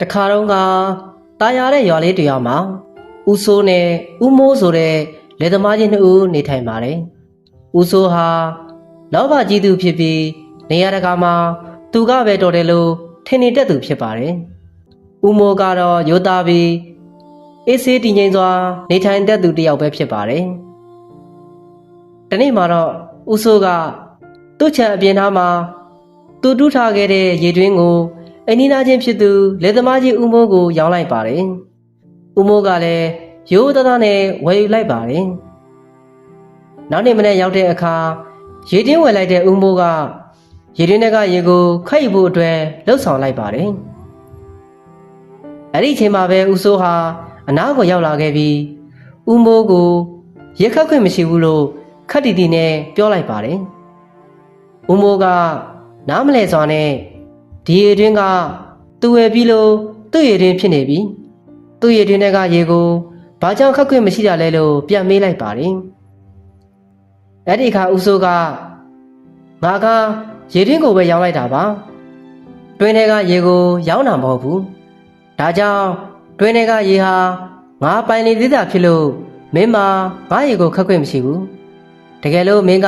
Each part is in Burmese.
တခါတော့ကตายရတဲ့ရွာလေးတစ်ရွာမှာဦးစိုးနဲ့ဦးမိုးဆိုတဲ့လယ်သမားကြီးနှစ်ဦးနေထိုင်ပါတယ်ဦးစိုးဟာလောဘကြီးသူဖြစ်ပြီးနေရာတကာမှာသူကပဲတော်တယ်လို့ထင်နေတတ်သူဖြစ်ပါတယ်ဦးမိုးကတော့ရိုးသားပြီးအေးဆေးတည်ငြိမ်စွာနေထိုင်တတ်သူတစ်ယောက်ပဲဖြစ်ပါတယ်တနေ့မှာတော့ဦးစိုးကသူ့ခြံအပြင်သားမှာသူတူးထားခဲ့တဲ့ရေတွင်းကို အနီးနားချင်းဖြစ်သူလယ်သမားကြီးဦးမိုးကို ရောင်းလိုက်ပါတယ်ဦးမိုးကလည်းရိုးသားသားနဲ့ဝယ်ယူလိုက်ပါတယ်နောက်နေ့မနေ့ရောက်တဲ့အခါရေတွင်းဝယ်လိုက်တဲ့ဦးမိုးကရေတွင်းထဲကရေကိုခတ်ယူဖို့အတွက်လှုပ်ဆောင်လိုက်ပါတယ်အဲ့ဒီအချိန်မှာပဲဦးစိုးဟာအနားကိုရောက်လာခဲ့ပြီးဦးမိုးကိုရေခတ်ခွင့်မရှိဘူးလို့ခတ်တီတီနဲ့ပြောလိုက်ပါတယ်ဦးမိုးကနားမလဲစွာနဲ့ ဒီရေတွင်းကသူ့ဝယ်ပြီးလို့သူ့ရေတွင်းဖြစ်နေပြီသူ့ရေတွင်းထဲကရေကိုဘာကြောင့်ခတ်ခွင့်မရှိတာလဲလို့ပြန်မေးလိုက်ပါတယ်အဲ့ဒီအခါဦးစိုးကငါကရေတွင်းကိုပဲရောင်းလိုက်တာပါတွင်းထဲကရေကိုရောင်းတာမဟုတ်ဘူးဒါကြောင့်တွင်းထဲကရေဟာငါပိုင်နေသေးတာဖြစ်လို့မင်းမငါရေကိုခတ်ခွင့်မရှိဘူးတကယ်လို့မင်းက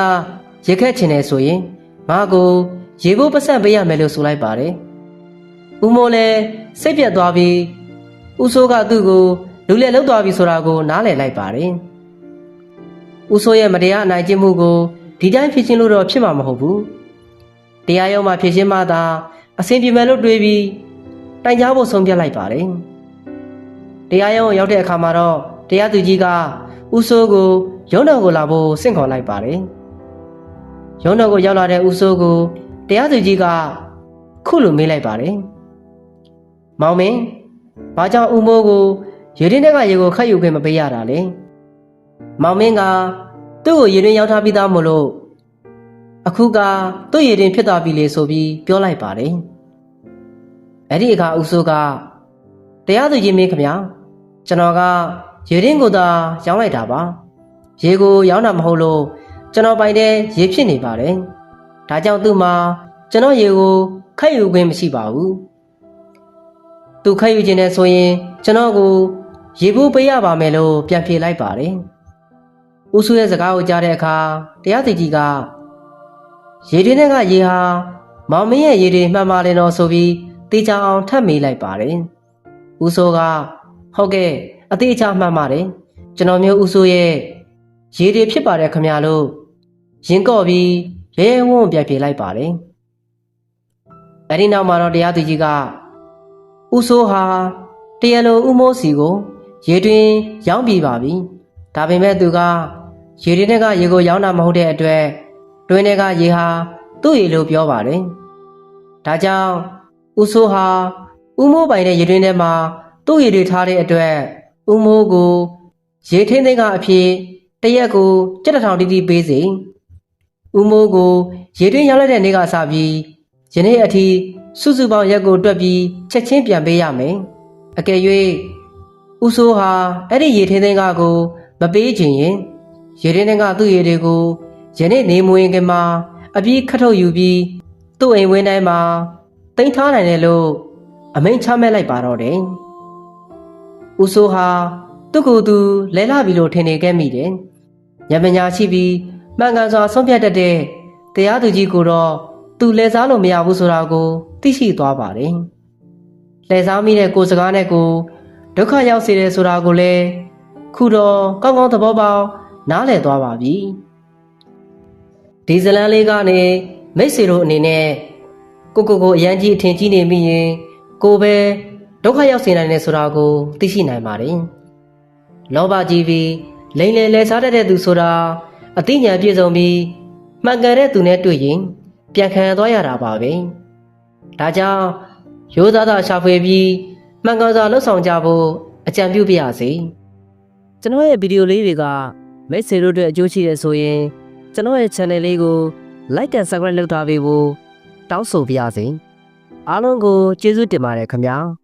ရေခက်ချင်တယ်ဆိုရင်ငါကို ရေဖို့ပတ်စံပေးရမယ်လို့ဆိုလိုက်ပါတယ်ဦးမိုးလည်းစိတ်ပြတ်သွားပြီးဦးစိုးကသူ့ကိုလူလက်လောက်သွားပြီဆိုတာကိုနားလည်လိုက်ပါတယ်ဦးစိုးရဲ့မတရားအနိုင်ကျင့်မှုကိုဒီတိုင်းဖြစ်ချင်းလို့တော့ဖြစ်မှာမဟုတ်ဘူးတရားရုံးမှာဖြစ်ချင်းမှသာအဆင်ပြေမယ်လို့တွေးပြီးတိုင်ကြားဖို့ဆုံးဖြတ်လိုက်ပါတယ်တရားရုံးကိုရောက်တဲ့အခါမှာတော့တရားသူကြီးကဦးစိုးကိုရုံးတော်ကိုလာဖို့ဆင့်ခေါ်လိုက်ပါတယ်ရုံးတော်ကိုရောက်လာတဲ့ဦးစိုးကို တရားသူကြီးကခုလိုမေးလိုက်ပါတယ်မောင်မင်းဘာကြောင့်ဦးမိုးကိုရေရင်းထဲကရေကိုခတ်ယူခွင့်မပေးရတာလဲမောင်မင်းကသူ့ကိုရေရင်းရောက်ထားပြီးသားမို့လို့အခုကသူ့ရေရင်းဖြစ်သွားပြီလေဆိုပြီးပြောလိုက်ပါတယ်အဲ့ဒီအခါဦးစိုးကတရားသူကြီးမင်းခမညာကျွန်တော်ကရေရင်းကိုသာရောင်းလိုက်တာပါရေကိုရောင်းတာမဟုတ်လို့ကျွန်တော်ပိုင်တဲ့ရေဖြစ်နေပါတယ် ဒါကြောင့်သူ့မှာကျွန်တော်ရေကိုခတ်ယူခွင့်မရှိပါဘူးသူခတ်ယူခြင်းနဲ့ဆိုရင်ကျွန်တော်ကိုရေဖို့ပေးရပါမယ်လို့ပြန်ဖြေလိုက်ပါတယ်ဦးစုရဲ့စကားကိုကြားတဲ့အခါတရားသူကြီးကရေတွင်းထဲကရေဟာမောင်မင်းရဲ့ရေတွေမှန်ပါလေတော့ဆိုပြီးတေချာအောင်ထပ်မေးလိုက်ပါတယ်ဦးစိုးကဟုတ်ကဲ့အသေးချာမှန်ပါတယ်ကျွန်တော်မျိုးဦးစိုးရဲ့ရေတွေဖြစ်ပါတယ်ခမရလို့ရင်ကော့ပြီး ရဲရဲဝံ့ဝံ့ပြန်ပြေးလိုက်ပါတယ်။အဲဒီနောက်မှာတော့တရားသူကြီးကဦးစိုးဟာတရားလိုဦးမိုးစီကိုရေတွင်ရောင်းပြပါပြီ။ဒါပေမဲ့သူကရေတွင်တွေကရေကိုရောင်းတာမဟုတ်တဲ့အတွက်တွင်းတွေကရေဟာသူ့ရေလို့ပြောပါတယ်။ဒါကြောင့်ဦးစိုးဟာဦးမိုးပိုင်တဲ့ရေတွင်ထဲမှာသူ့ရေတွေထားတဲ့အတွက်ဦးမိုးကိုရေထင်းသိန်းကအဖြစ်တရက်ကိုကြက်တစ်ထောင်တိတိပေးစီ။ ဦးမိုးကိုရေတွင်းရောက်လိုက်တဲ့နေ့ကစပြီးယနေ့အထိစုစုပေါင်းရက်ကိုတွက်ပြီးချက်ချင်းပြန်ပေးရမယ်။အကယ်၍ဦးစိုးဟာအဲ့ဒီရေထင်းသိန်းကကိုမပေးချင်ရင်ရေထင်းသိန်းကသူ့ရေတွေကိုယနေ့နေမွေးခင်မှာအပြီးခတ်ထုတ်ယူပြီးသူ့အိမ်ဝင်းတိုင်းမှာတိန်းထားနိုင်တယ်လို့အမိန့်ချမှတ်လိုက်ပါတော့တယ်။ဦးစိုးဟာသူ့ကိုယ်သူလဲလာပြီလို့ထင်နေခဲ့မိတယ်။ညမညာရှိပြီး မှန်ကန်စွာဆုံးဖြတ်တတ်တဲ့တရားသူကြီးကိုတော့သူလဲစားလို့မရဘူးဆိုတာကို သိရှိသွားပါတယ်။လဲစားမိတဲ့ကိုယ်စကားနဲ့ကိုဒုက္ခရောက်စေတယ်ဆိုတာကိုလည်းခုတော့ကောင်းကောင်းသဘောပေါက်နားလည်သွားပါပြီ။ဒီဇလန်လေးကနေမိတ်ဆွေတို့အနေနဲ့ကိုကိုကိုအရန်ကြီးအထင်ကြီးနေမိရင်ကိုပဲဒုက္ခရောက်စေနိုင်တယ်ဆိုတာကိုသိရှိနိုင်ပါတယ်။လောဘကြီးပြီးလိန်လေလဲစားတတ်တဲ့သူဆိုတာ အသိဉာဏ်ပြည့်စုံပြီးမှန်ကန်တဲ့သူနဲ့တွေ့ရင် ပြန်ခံသွားရတာပါပဲ။ဒါကြောင့်ရိုးသားသားရှာဖွေပြီးမှန်ကန်စွာလှုပ်ဆောင်ကြဖို့အကြံပြုပါရစေ။ကျွန်တော်ရဲ့ဗီဒီယိုလေးတွေကမိတ်ဆွေတို့အတွက်အကျိုးရှိတယ်ဆိုရင် ကျွန်တော်ရဲ့ channel လေးကို like and subscribe လုပ်ထားပေးဖို့တောင်းဆိုပါရစေ။အားလုံးကိုကျေးဇူးတင်ပါတယ်ခင်ဗျာ။